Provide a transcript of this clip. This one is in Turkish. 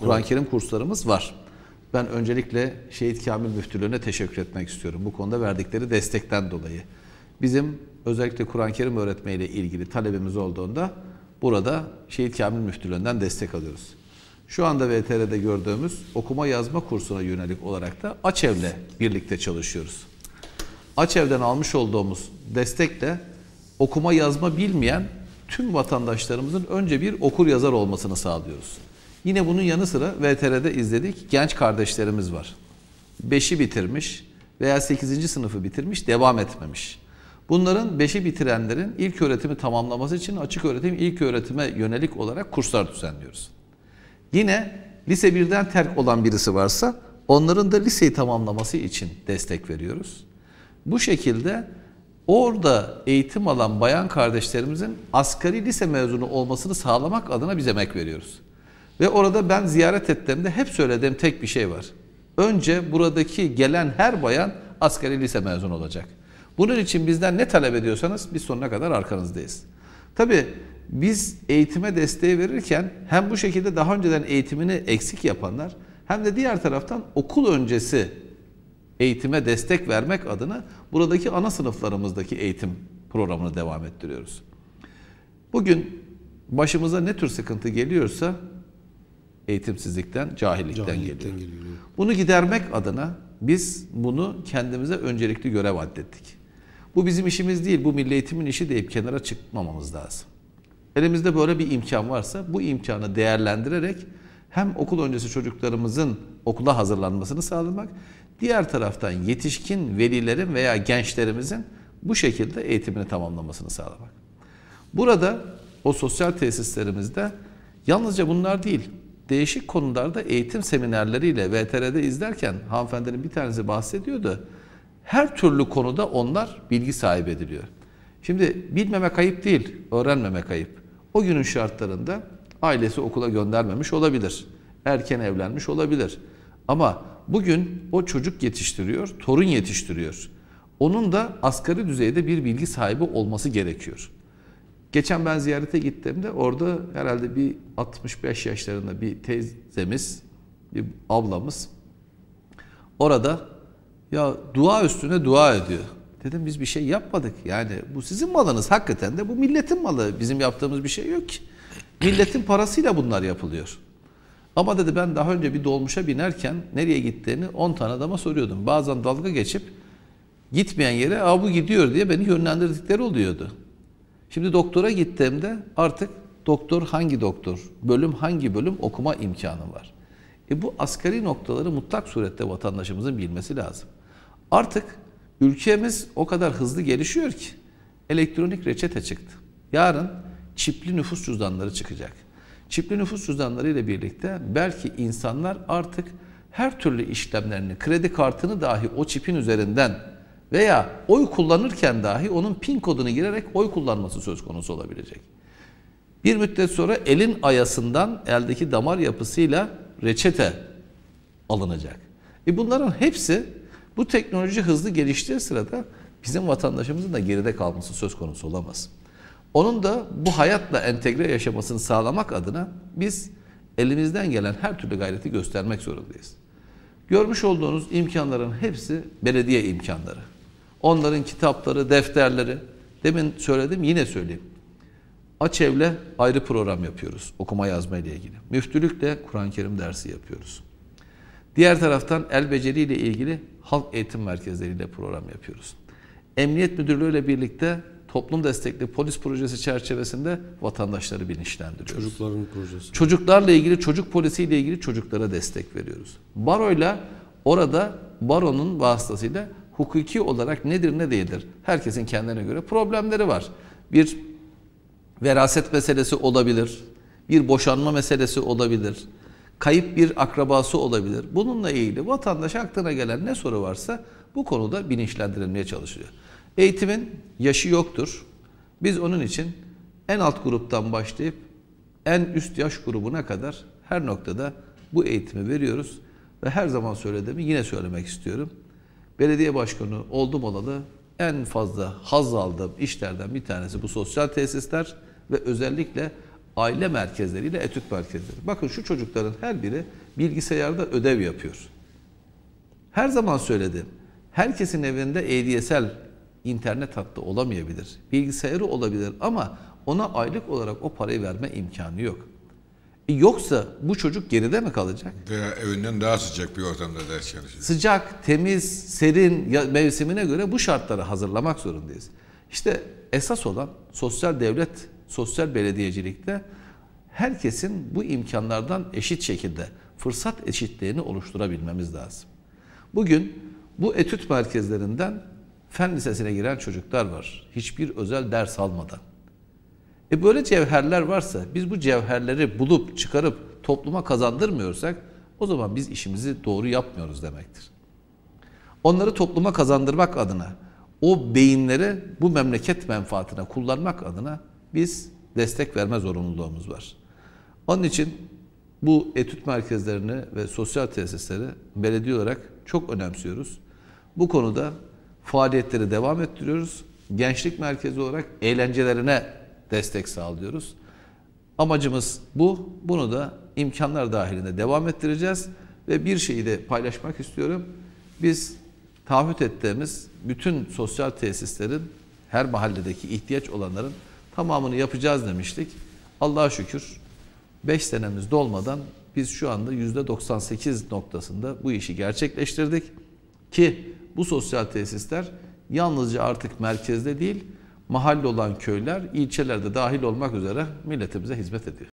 Kur'an-ı Kerim kurslarımız var. Ben öncelikle Şehit Kamil Müftülüğü'ne teşekkür etmek istiyorum. Bu konuda verdikleri destekten dolayı. Bizim özellikle Kur'an-ı Kerim öğretmeyle ilgili talebimiz olduğunda burada Şehit Kamil Müftülüğü'nden destek alıyoruz. Şu anda VTR'de gördüğümüz okuma yazma kursuna yönelik olarak da Açev'le birlikte çalışıyoruz. Açev'den almış olduğumuz destekle okuma yazma bilmeyen tüm vatandaşlarımızın önce bir okur yazar olmasını sağlıyoruz. Yine bunun yanı sıra VTR'de izledik genç kardeşlerimiz var. 5'i bitirmiş veya 8. sınıfı bitirmiş devam etmemiş. Bunların 5'i bitirenlerin ilk öğretimi tamamlaması için açık öğretim ilk öğretime yönelik olarak kurslar düzenliyoruz. Yine lise 1'den terk olan birisi varsa onların da liseyi tamamlaması için destek veriyoruz. Bu şekilde orada eğitim alan bayan kardeşlerimizin asgari lise mezunu olmasını sağlamak adına biz emek veriyoruz. Ve orada ben ziyaret ettiğimde hep söylediğim tek bir şey var. Önce buradaki gelen her bayan asgari lise mezunu olacak. Bunun için bizden ne talep ediyorsanız biz sonuna kadar arkanızdayız. Tabii biz eğitime desteği verirken hem bu şekilde daha önceden eğitimini eksik yapanlar hem de diğer taraftan okul öncesi eğitime destek vermek adına buradaki ana sınıflarımızdaki eğitim programını devam ettiriyoruz. Bugün başımıza ne tür sıkıntı geliyorsa eğitimsizlikten, cahillikten, Cahillikten geliyor. geliyor. Bunu gidermek adına biz bunu kendimize öncelikli görev addettik. Bu bizim işimiz değil, bu milli eğitimin işi deyip kenara çıkmamamız lazım. Elimizde böyle bir imkan varsa bu imkanı değerlendirerek hem okul öncesi çocuklarımızın okula hazırlanmasını sağlamak, diğer taraftan yetişkin velilerin veya gençlerimizin bu şekilde eğitimini tamamlamasını sağlamak. Burada o sosyal tesislerimizde yalnızca bunlar değil, değişik konularda eğitim seminerleriyle VTR'de izlerken hanımefendinin bir tanesi bahsediyordu. Her türlü konuda onlar bilgi sahibi ediliyor. Şimdi bilmemek ayıp değil, öğrenmemek ayıp. O günün şartlarında ailesi okula göndermemiş olabilir. Erken evlenmiş olabilir. Ama bugün o çocuk yetiştiriyor, torun yetiştiriyor. Onun da asgari düzeyde bir bilgi sahibi olması gerekiyor. Geçen ben ziyarete gittiğimde orada herhalde bir 65 yaşlarında bir teyzemiz, bir ablamız orada ya dua üstüne dua ediyor. Dedim biz bir şey yapmadık. Yani bu sizin malınız hakikaten de bu milletin malı. Bizim yaptığımız bir şey yok ki. Milletin parasıyla bunlar yapılıyor. Ama dedi ben daha önce bir dolmuşa binerken nereye gittiğini 10 tane adama soruyordum. Bazen dalga geçip gitmeyen yere Aa, bu gidiyor diye beni yönlendirdikleri oluyordu. Şimdi doktora gittiğimde artık doktor hangi doktor, bölüm hangi bölüm okuma imkanı var. E bu asgari noktaları mutlak surette vatandaşımızın bilmesi lazım. Artık ülkemiz o kadar hızlı gelişiyor ki elektronik reçete çıktı. Yarın çipli nüfus cüzdanları çıkacak. Çipli nüfus cüzdanları ile birlikte belki insanlar artık her türlü işlemlerini, kredi kartını dahi o çipin üzerinden veya oy kullanırken dahi onun pin kodunu girerek oy kullanması söz konusu olabilecek. Bir müddet sonra elin ayasından eldeki damar yapısıyla reçete alınacak. E bunların hepsi bu teknoloji hızlı geliştiği sırada bizim vatandaşımızın da geride kalması söz konusu olamaz. Onun da bu hayatla entegre yaşamasını sağlamak adına biz elimizden gelen her türlü gayreti göstermek zorundayız. Görmüş olduğunuz imkanların hepsi belediye imkanları. Onların kitapları, defterleri, demin söyledim yine söyleyeyim. Açev'le ayrı program yapıyoruz okuma yazma ile ilgili. Müftülükle Kur'an-ı Kerim dersi yapıyoruz. Diğer taraftan el beceri ile ilgili halk eğitim merkezleriyle program yapıyoruz. Emniyet Müdürlüğü ile birlikte toplum destekli polis projesi çerçevesinde vatandaşları bilinçlendiriyoruz. Çocukların projesi. Çocuklarla ilgili, çocuk polisiyle ilgili çocuklara destek veriyoruz. Baroyla orada baronun vasıtasıyla hukuki olarak nedir ne değildir? Herkesin kendine göre problemleri var. Bir veraset meselesi olabilir, bir boşanma meselesi olabilir, kayıp bir akrabası olabilir. Bununla ilgili vatandaş aklına gelen ne soru varsa bu konuda bilinçlendirilmeye çalışıyor. Eğitimin yaşı yoktur. Biz onun için en alt gruptan başlayıp en üst yaş grubuna kadar her noktada bu eğitimi veriyoruz. Ve her zaman söylediğimi yine söylemek istiyorum. Belediye başkanı oldum olalı en fazla haz aldığım işlerden bir tanesi bu sosyal tesisler ve özellikle aile merkezleriyle etüt merkezleri. Bakın şu çocukların her biri bilgisayarda ödev yapıyor. Her zaman söyledim. Herkesin evinde ADSL internet hattı olamayabilir. Bilgisayarı olabilir ama ona aylık olarak o parayı verme imkanı yok. Yoksa bu çocuk geride mi kalacak? Veya evinden daha sıcak bir ortamda ders çalışıyor. Sıcak, temiz, serin mevsimine göre bu şartları hazırlamak zorundayız. İşte esas olan sosyal devlet, sosyal belediyecilikte herkesin bu imkanlardan eşit şekilde fırsat eşitliğini oluşturabilmemiz lazım. Bugün bu etüt merkezlerinden fen lisesine giren çocuklar var. Hiçbir özel ders almadan. E böyle cevherler varsa biz bu cevherleri bulup çıkarıp topluma kazandırmıyorsak o zaman biz işimizi doğru yapmıyoruz demektir. Onları topluma kazandırmak adına o beyinleri bu memleket menfaatine kullanmak adına biz destek verme zorunluluğumuz var. Onun için bu etüt merkezlerini ve sosyal tesisleri belediye olarak çok önemsiyoruz. Bu konuda faaliyetleri devam ettiriyoruz. Gençlik merkezi olarak eğlencelerine destek sağlıyoruz. Amacımız bu. Bunu da imkanlar dahilinde devam ettireceğiz. Ve bir şeyi de paylaşmak istiyorum. Biz taahhüt ettiğimiz bütün sosyal tesislerin her mahalledeki ihtiyaç olanların tamamını yapacağız demiştik. Allah'a şükür 5 senemiz dolmadan biz şu anda %98 noktasında bu işi gerçekleştirdik. Ki bu sosyal tesisler yalnızca artık merkezde değil, mahalle olan köyler, ilçelerde dahil olmak üzere milletimize hizmet ediyor.